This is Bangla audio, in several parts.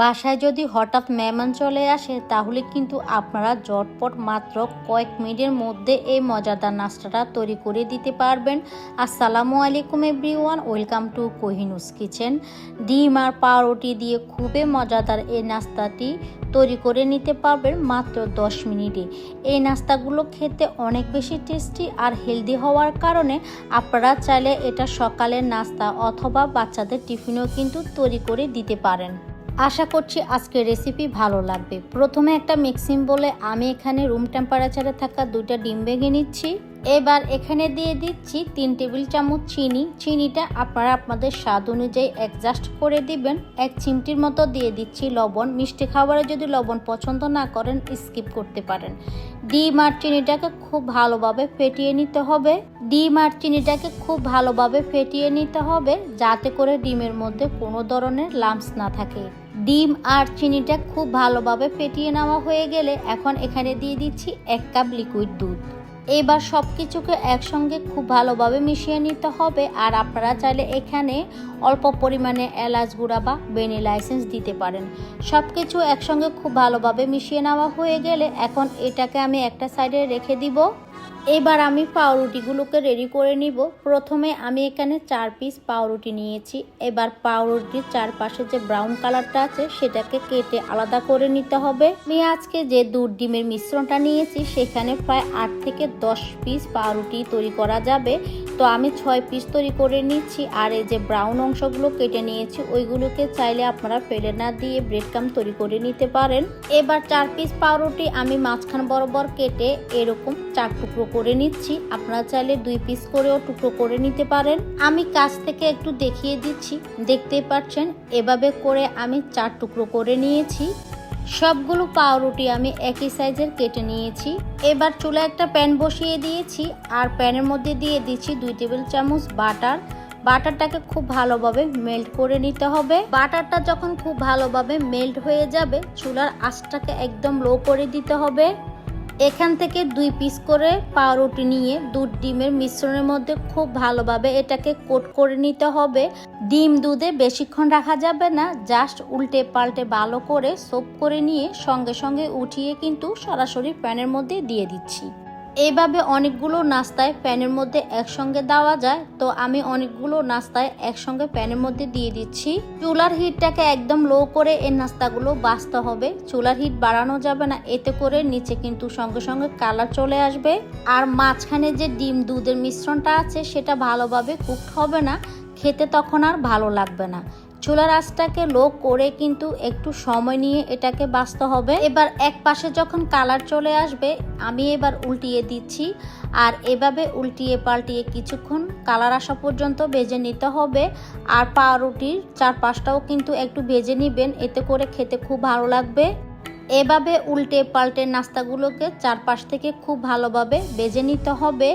বাসায় যদি হঠাৎ মেহমান চলে আসে, তাহলে কিন্তু আপনারা জটপট মাত্র কয়েক মিনিটের মধ্যে এই মজাদার নাস্তাটা তৈরি করে দিতে পারবেন। আসসালামু আলাইকুম এভরিওয়ান, ওয়েলকাম টু কোহিনুস কিচেন। ডিম আর পাউরুটি দিয়ে খুবই মজাদার এই নাস্তাটি তৈরি করে নিতে পারবেন মাত্র 10 মিনিটে। এই নাস্তাগুলো খেতে অনেক বেশি টেস্টি আর হেলদি হওয়ার কারণে আপনারা চাইলে এটা সকালের নাস্তা অথবা বাচ্চাদের টিফিনও কিন্তু তৈরি করে দিতে পারেন। আশা করছি আজকে রেসিপি ভালো লাগবে। প্রথমে একটা মিক্সিং বলে আমি এখানে রুম টেম্পারেচারে থাকা দুইটা ডিম ভেঙে নিচ্ছি। এবার এখানে দিয়ে দিচ্ছি তিন টেবিল চামচ চিনি। চিনিটা আপনারা আপনাদের স্বাদ অনুযায়ী অ্যাডজাস্ট করে দিবেন। এক চিমটির মতো দিয়ে দিচ্ছি লবণ। মিষ্টি খাবারে যদি লবণ পছন্দ না করেন স্কিপ করতে পারেন। ডিম আর চিনিটাকে খুব ভালোভাবে ফেটিয়ে নিতে হবে। ডিম আর চিনিটাকে খুব ভালোভাবে ফেটিয়ে নিতে হবে, যাতে করে ডিমের মধ্যে কোনো ধরনের লাম্পস না থাকে। ডিম আর চিনিটা খুব ভালোভাবে ফেটিয়ে নেওয়া হয়ে গেলে এখন এখানে দিয়ে দিচ্ছি এক কাপ লিকুইড দুধ। এবার সব কিছুকে একসঙ্গে খুব ভালোভাবে মিশিয়ে নিতে হবে। আর আপনারা চাইলে এখানে অল্প পরিমাণে এলাচ গুঁড়া বা বেনি লাইসেন্স দিতে পারেন। সব কিছু একসঙ্গে খুব ভালোভাবে মিশিয়ে নেওয়া হয়ে গেলে এখন এটাকে আমি একটা সাইডে রেখে দিব। এবার আমি পাউরুটিগুলোকে রেডি করে নিব। প্রথমে আমি এখানে চার পিস পাউরুটি নিয়েছি। এবার পাউরুটির চারপাশে যে ব্রাউন কালারটা আছে, সেটাকে কেটে আলাদা করে নিতে হবে। আমি আজকে যে দুধ ডিমের মিশ্রণটা নিয়েছি, সেখানে প্রায় আট থেকে দশ পিস পাউরুটি তৈরি করা যাবে। তো আমি ছয় পিস তৈরি করে নিচ্ছি। আর এই যে ব্রাউন অংশগুলো কেটে নিয়েছি, ওইগুলোকে চাইলে আপনারা ফেলে না দিয়ে ব্রেড কাম তৈরি করে নিতে পারেন। এবার চার পিস পাউরুটি আমি মাঝখান বরাবর কেটে এরকম চার টুকরো করে নিচ্ছি। আপনারা চাইলে দুই পিস করেও টুকরো করে নিতে পারেন। আমি কাছ থেকে একটু দেখিয়ে দিচ্ছি। দেখতেই পাচ্ছেন, এভাবে করে আমি চার টুকরো করে নিয়েছি। সবগুলো পাউরুটি আমি একই সাইজের কেটে নিয়েছি। এবার চুলা একটা প্যান বসিয়ে দিয়েছি আর প্যানের মধ্যে দিয়ে দিচ্ছি দুই টেবিল চামচ বাটার। বাটারটাকে খুব ভালোভাবে মেল্ট করে নিতে হবে। বাটারটা যখন খুব ভালোভাবে মেল্ট হয়ে যাবে, চুলার আঁচটাকে একদম লো করে দিতে হবে। এখান থেকে দুই পিস করে পাউরুটি নিয়ে দুধ, ডিমের মিশ্রণের মধ্যে খুব ভালোভাবে এটাকে কোট করে নিতে হবে। ডিম দুধে বেশিক্ষণ রাখা যাবে না, জাস্ট উল্টে পাল্টে ভালো করে সোপ করে নিয়ে সঙ্গে সঙ্গে উঠিয়ে কিন্তু সরাসরি প্যানের মধ্যে দিয়ে দিচ্ছি। এইভাবে অনেকগুলো নাস্তায় প্যানের মধ্যে একসঙ্গে দেওয়া যায়। তো আমি অনেকগুলো নাস্তায় একসঙ্গে প্যানের মধ্যে দিয়ে দিচ্ছি। চুলার হিটটাকে একদম লো করে এই নাস্তাগুলো বাঁচতে হবে। চুলার হিট বাড়ানো যাবে না, এতে করে নিচে কিন্তু সঙ্গে সঙ্গে কালার চলে আসবে। আর মাঝখানে যে ডিম দুধের মিশ্রণটা আছে, সেটা ভালোভাবে কুকড হবে না, খেতে তখন আর ভালো লাগবে না। চুলার আঁচটাকে লো করে কিন্তু একটু সময় নিয়ে এটাকে বাঁচতে হবে। এবার এক পাশে যখন কালার চলে আসবে, আমি এবার উল্টিয়ে দিচ্ছি। আর এভাবে উল্টিয়ে পাল্টিয়ে কিছুক্ষণ কালার আসা পর্যন্ত ভেজে নিতে হবে। আর পাউরুটির চারপাশটাও কিন্তু একটু ভেজে নেবেন, এতে করে খেতে খুব ভালো লাগবে। এভাবে উল্টে পাল্টে নাস্তাগুলোকে চারপাশ থেকে খুব ভালোভাবে বেজে নিতে হবে।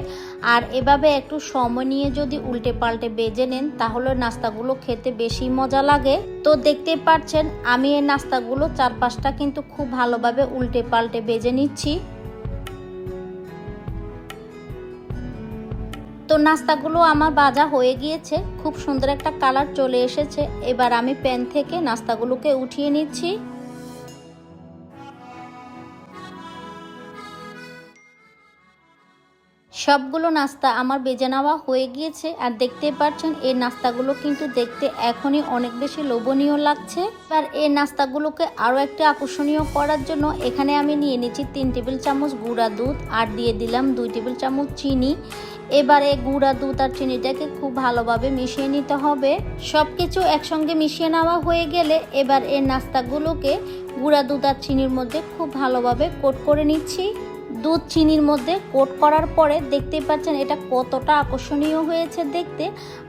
আর এভাবে একটু সময় নিয়ে যদি উল্টে পাল্টে বেজে নেন, তাহলে নাস্তাগুলো খেতে বেশি মজা লাগে। তো দেখতে পাচ্ছেন, আমি এই নাস্তাগুলো চারপাশটা কিন্তু খুব ভালোভাবে উল্টে পাল্টে বেজে নিচ্ছি। তো নাস্তাগুলো আমার বাজা হয়ে গিয়েছে, খুব সুন্দর একটা কালার চলে এসেছে। এবার আমি প্যান থেকে নাস্তাগুলোকে উঠিয়ে নিচ্ছি। সবগুলো নাস্তা আমার বেজে নেওয়া হয়ে গিয়েছে আর দেখতেই পাচ্ছেন এই নাস্তাগুলো কিন্তু দেখতে এখনই অনেক বেশি লোভনীয় লাগছে। আর এই নাস্তাগুলোকে আরও একটি আকর্ষণীয় করার জন্য এখানে আমি নিয়ে নিচ্ছি তিন টেবিল চামচ গুঁড়া দুধ আর দিয়ে দিলাম দুই টেবিল চামচ চিনি। এবার এই গুঁড়া দুধ আর চিনিটাকে খুব ভালোভাবে মিশিয়ে নিতে হবে। সব কিছু একসঙ্গে মিশিয়ে নেওয়া হয়ে গেলে এবার এই নাস্তাগুলোকে গুঁড়া দুধ আর চিনির মধ্যে খুব ভালোভাবে কোট করে নিচ্ছি। দুধ চিনির মধ্যে কোট করার পরে দেখতেই পাচ্ছেন এটা কতটা আকর্ষণীয় হয়েছে দেখতে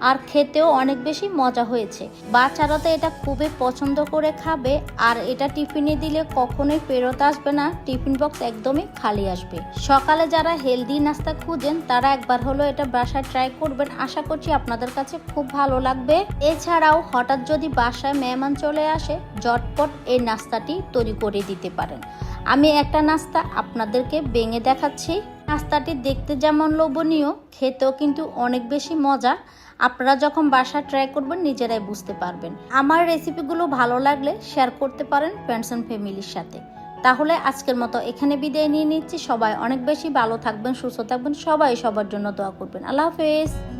আর খেতেও অনেক বেশি মজা হয়েছে। বাচ্চারা তো এটা খুবই পছন্দ করে খাবে আর এটা টিফিনে দিলে কখনোই ফেরত আসবে না, টিফিন বক্স একদমই খালি আসবে। সকালে যারা হেলদি নাস্তা খুঁজেন, তারা একবার হলো এটা বাসায় ট্রাই করবেন। আশা করছি আপনাদের কাছে খুব ভালো লাগবে। এছাড়াও হঠাৎ যদি বাসায় মেহমান চলে আসে জটপট এই নাস্তাটি তৈরি করে দিতে পারেন। আমি একটা নাস্তা আপনাদেরকে ভেঙে দেখাচ্ছি। নাস্তাটি দেখতে যেমন লোভনীয়, খেতেও কিন্তু অনেক বেশি মজা। আপনারা যখন বাসা ট্রাই করবেন, নিজেরাই বুঝতে পারবেন। আমার রেসিপিগুলো ভালো লাগলে শেয়ার করতে পারেন ফ্রেন্ডস অ্যান্ড ফ্যামিলির সাথে। তাহলে আজকের মতো এখানে বিদায় নিয়ে নিচ্ছি। সবাই অনেক বেশি ভালো থাকবেন, সুস্থ থাকবেন। সবাই সবার জন্য দোয়া করবেন। আল্লাহ হাফেজ।